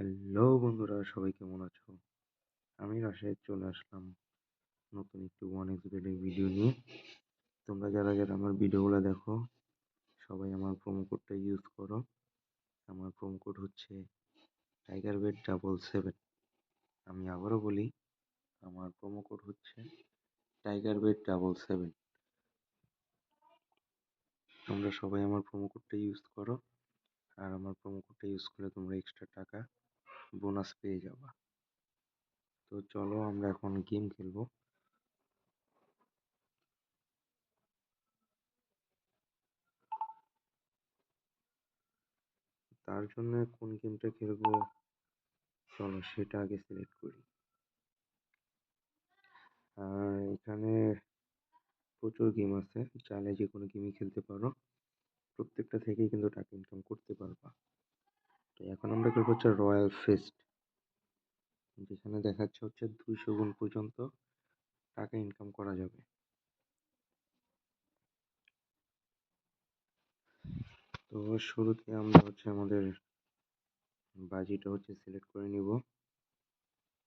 Hello বন্ধুরা, সবাই কেমন আছো? আমি রাশেদ, চলে আসলাম নতুন একটি ওয়ান এক্স বেডের ভিডিও নিয়ে। তোমরা যারা যারা আমার ভিডিওগুলো দেখো, সবাই আমার প্রোমো কোডটা ইউজ করো। আমার প্রোমো কোড হচ্ছে টাইগার বেড ডাবল সেভেন আমি আবারও বলি, আমার প্রোমো কোড হচ্ছে টাইগার বেড ডাবল সেভেন তোমরা সবাই আমার প্রোমো কোডটা ইউজ করো। আর আমার প্রোমো কোডটা ইউজ করলে তোমরা এক্সট্রা টাকা বোনাস পেয়ে যাবা। তো চলো আমরা এখন গেম খেলব। তার জন্য কোন গেমটা খেলব? চলো সেটা আগে সিলেক্ট করি। আর এখানে প্রচুর গেম আছে। চাইলে যে কোনো গেমই খেলতে পারো। প্রত্যেকটা থেকেই কিন্তু টাকা ইনকাম করতে পারবা। তো এখন আমরা খেলব হচ্ছে রয়্যাল ফেস্ট যেখানে দেখাচ্ছে হচ্ছে দুইশো গুণ পর্যন্ত টাকা ইনকাম করা যাবে। তো শুরুতে আমরা হচ্ছে আমাদের বাজিটা হচ্ছে সিলেক্ট করে নিব।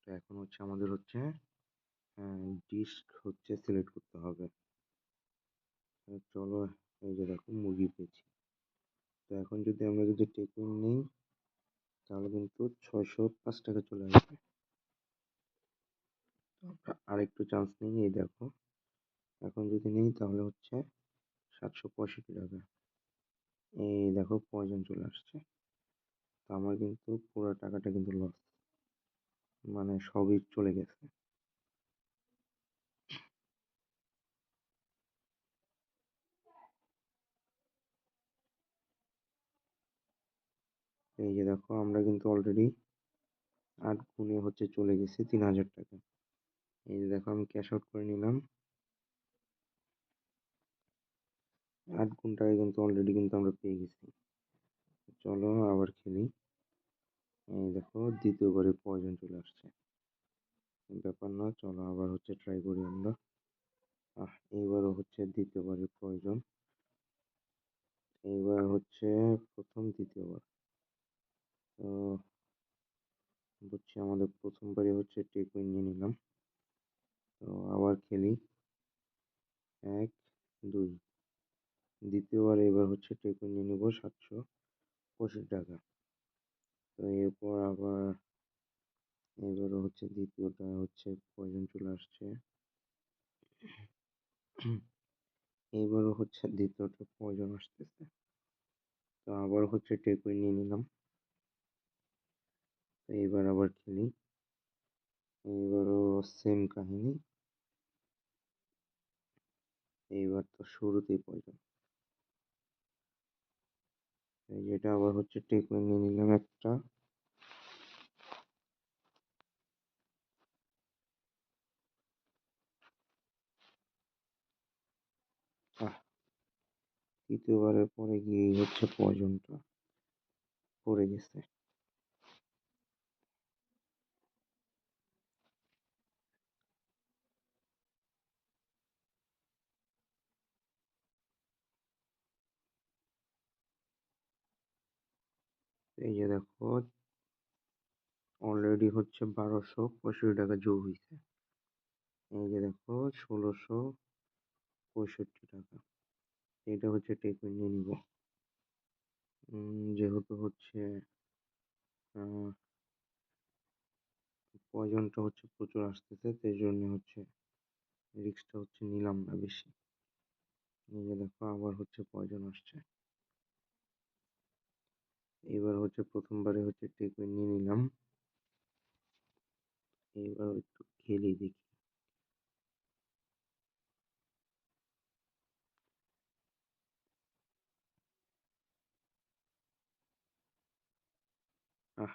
তো এখন হচ্ছে আমাদের হচ্ছে ডিস্ক হচ্ছে সিলেক্ট করতে হবে। চলো এই যে দেখো মুরগি পেয়েছি। তো এখন যদি আমরা যদি টেকিং নিই তাহলে কিন্তু ছয়শো পাঁচ টাকা চলে আসবে। আরেকটু চান্স নিই এই দেখো। এখন যদি নেই তাহলে হচ্ছে সাতশো পঁয়ষট্টি টাকা। এই দেখো পয়জন চলে আসছে। তা আমার কিন্তু পুরো টাকাটা কিন্তু লস মানে সবই চলে গেছে। এই যে দেখো, আমরা কিন্তু অলরেডি আট গুণে হচ্ছে চলে গেছে তিন হাজার টাকা। এই যে দেখো, আমি ক্যাশ আউট করে নিলাম। আট গুণ টাকা কিন্তু অলরেডি কিন্তু আমরা পেয়ে গেছি। চলো আবার খেলি। এই দেখো, দ্বিতীয়বারে পয়জন চলে আসছে। ব্যাপার না, চলো আবার হচ্ছে ট্রাই করি আমরা। আহ, এইবারও হচ্ছে দ্বিতীয়বারের প্রয়োজন এইবার হচ্ছে প্রথম, দ্বিতীয়বার। তো বুঝছি আমাদের প্রথমবারই হচ্ছে টেক উইন নিয়ে নিলাম। তো আবার খেলি। এক, দুই। দ্বিতীয়বার এবার হচ্ছে টেক উইন নিয়ে নেব সাতশো পঁচিশ টাকা। তো এরপর আবার এবারও হচ্ছে দ্বিতীয়টা হচ্ছে প্রয়োজন চলে আসছে। এইবারও হচ্ছে দ্বিতীয়টা প্রয়োজন আসতেছে। তো আবার হচ্ছে টেক উইন নিয়ে নিলাম। এইবার আবার খেলি। এইবারও সেম কাহিনী। এইবার তো শুরুতেই প্রয়োজন যেটা আবার হচ্ছে টেক নিয়ে নিলাম একটা। তৃতীয়বারের পরে গিয়েই হচ্ছে পয়জনটা পড়ে গেছে। এই যে দেখো অলরেডি হচ্ছে বারোশো পঁয়ষট্টি টাকা যোগ হয়েছে এই যে দেখো, ষোলোশো পঁয়ষট্টি টাকা। এটা হচ্ছে টেক নিয়ে নিব। যেহেতু হচ্ছে পয়জনটা হচ্ছে প্রচুর আসতেছে, সেই জন্য হচ্ছে রিক্সটা হচ্ছে নিলাম না বেশি। এই যে দেখো, আবার হচ্ছে পয়জন আসছে। এবার হচ্ছে প্রথমবারে হচ্ছে টেকুইন নিয়ে নিলাম। এবার একটু খেলি দেখি। আহ,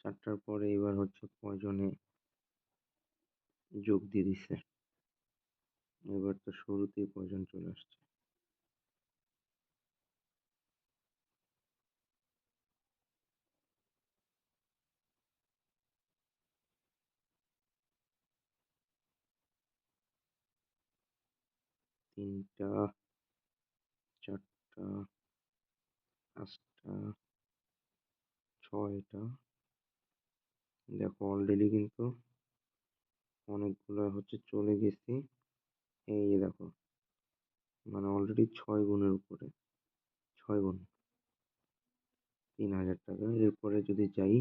চারটার পরে এবার হচ্ছে পয়জনে যোগ দিয়ে দিছে? এবার তো শুরুতেই পয়জন চলে আসছে? তিনটা, চারটা, পাঁচটা, ছয়টা। দেখো অলরেডি কিন্তু অনেকগুলো হচ্ছে চলে গেছি। এই দেখো মানে অলরেডি ছয় গুণের উপরে, ছয় গুণ, তিন হাজার টাকা। এরপরে যদি যাই,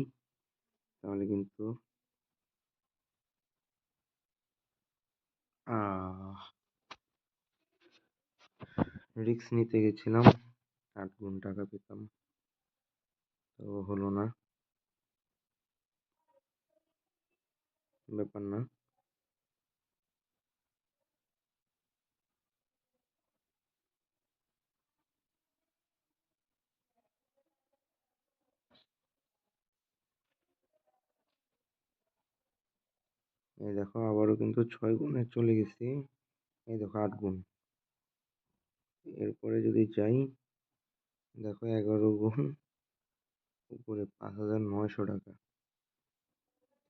তাহলে কিন্তু রিক্স নিতে গেছিলাম, আট গুণ টাকা পেতাম। তো হলো না। ব্যাপার না। এই দেখো, আবারও কিন্তু ছয় গুণে চলে গেছি। এই দেখো, আট গুণ। এরপরে যদি যাই, দেখো এগারো গুণ উপরে পাঁচ হাজার নয়শো টাকা।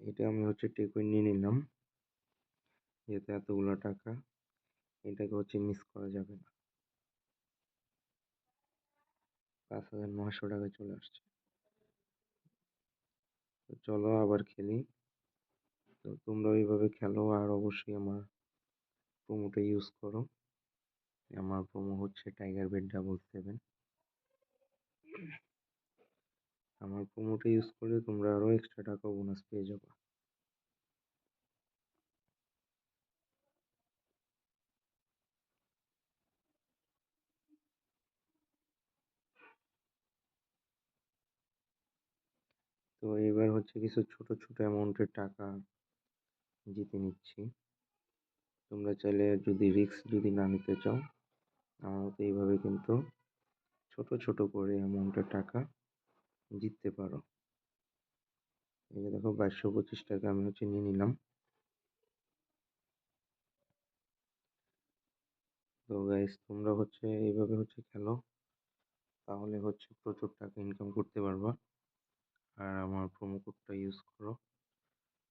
এটা আমি হচ্ছে টেকই নিয়ে নিলাম। যেহেতু এতগুলো টাকা, এটাকে হচ্ছে মিস করা যাবে না। পাঁচ হাজার নয়শো টাকা চলে আসছে। তো চলো আবার খেলি। তো তোমরা এইভাবে খেলো, আর অবশ্যই আমার প্রোমোটা ইউজ করো। আমার প্রোমো হচ্ছে টাইগার বেড ডাবল সেভেন আমার প্রোমোটা ইউজ করলে তোমরা আরও এক্সট্রা টাকা বোনাস পেয়ে যাবে। তো এবার হচ্ছে কিছু ছোট ছোট অ্যামাউন্টের টাকা জিতে নিচ্ছি। তোমরা চাইলে যদি রিস্ক যদি না নিতে চাও আমার মতো এইভাবে কিন্তু ছোট ছোট করে অ্যামাউন্টের টাকা জিততে পারো। এই যে দেখো, বাইশশো পঁচিশ টাকা আমি হচ্ছে নিয়ে নিলাম। তো গাইস তোমরা হচ্ছে এইভাবে হচ্ছে খেলো, তাহলে হচ্ছে প্রচুর টাকা ইনকাম করতে পারবা। আর আমার প্রোমো কোডটা ইউজ করো।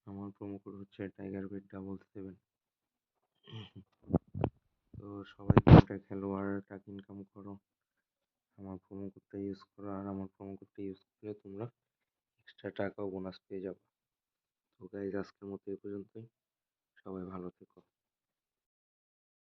আমার প্রোমো কোড হচ্ছে টাইগার বেড ডাবল সেভেন তো সবাই গেমটা খেলোয়াড় টাকা ইনকাম করো। আমার প্রোমো কোডটা ইউজ করো আর আমার প্রোমো কোডটা ইউজ করলে তোমরা এক্সট্রা টাকাও বোনাস পেয়ে যাবে। তো গাইজ আজকের মতো এই পর্যন্তই। সবাই ভালো থেকো।